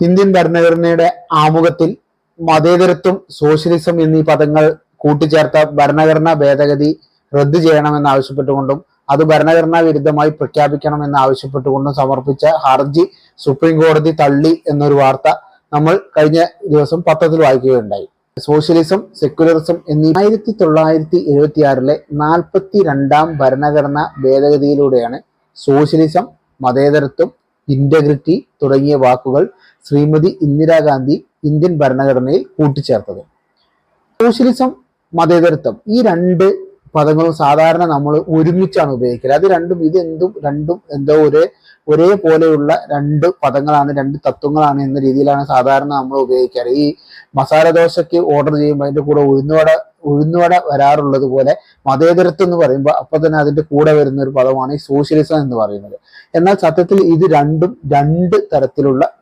Indian ഭരണഘടനയുടെ ആമുഖത്തിൽ മതേതരത്വം സോഷ്യലിസം എന്നീ പദങ്ങൾ കൂട്ടിച്ചേർത്ത ഭരണഘടനാ ഭേദഗതി റദ്ദു ചെയ്യണമെന്ന് ആവശ്യപ്പെട്ടുകൊണ്ടും അത് ഭരണഘടനാ വിരുദ്ധമായി പ്രഖ്യാപിക്കണമെന്ന് ആവശ്യപ്പെട്ടുകൊണ്ടും സമർപ്പിച്ച ഹർജി സുപ്രീം കോടതി തള്ളി എന്നൊരു വാർത്ത നമ്മൾ കഴിഞ്ഞ ദിവസം പത്രത്തിൽ വായിക്കുകയുണ്ടായി. സോഷ്യലിസം സെക്യുലറിസം എന്നീ ആയിരത്തി തൊള്ളായിരത്തി എഴുപത്തി ആറിലെ നാൽപ്പത്തി രണ്ടാം ഭരണഘടനാ ഭേദഗതിയിലൂടെയാണ് സോഷ്യലിസം മതേതരത്വം ഇന്റഗ്രിറ്റി തുടങ്ങിയ വാക്കുകൾ ശ്രീമതി ഇന്ദിരാഗാന്ധി ഇന്ത്യൻ ഭരണഘടനയിൽ കൂട്ടിച്ചേർത്തത്. സോഷ്യലിസം മതേതരത്വം ഈ രണ്ട് പദങ്ങളും സാധാരണ നമ്മൾ ഒരുമിച്ചാണ് ഉപയോഗിക്കുന്നത് അത് രണ്ടും ഇത് എന്തും രണ്ടും എന്തോ ഒരേ ഒരേപോലെയുള്ള രണ്ട് പദങ്ങളാണ് രണ്ട് തത്വങ്ങളാണ് എന്ന രീതിയിലാണ് സാധാരണ നമ്മൾ ഉപയോഗിക്കാറ്. ഈ മസാല ദോശയ്ക്ക് ഓർഡർ ചെയ്യുമ്പോൾ അതിന്റെ കൂടെ ഉഴുന്നുവട ഉഴുന്നുവട വരാറുള്ളത് പോലെ മതേതരത്വം എന്ന് പറയുമ്പോൾ അപ്പൊ തന്നെ അതിന്റെ കൂടെ വരുന്ന ഒരു പദമാണ് ഈ സോഷ്യലിസം എന്ന് പറയുന്നത്. എന്നാൽ സത്യത്തിൽ ഇത് രണ്ടും രണ്ട് തരത്തിലുള്ള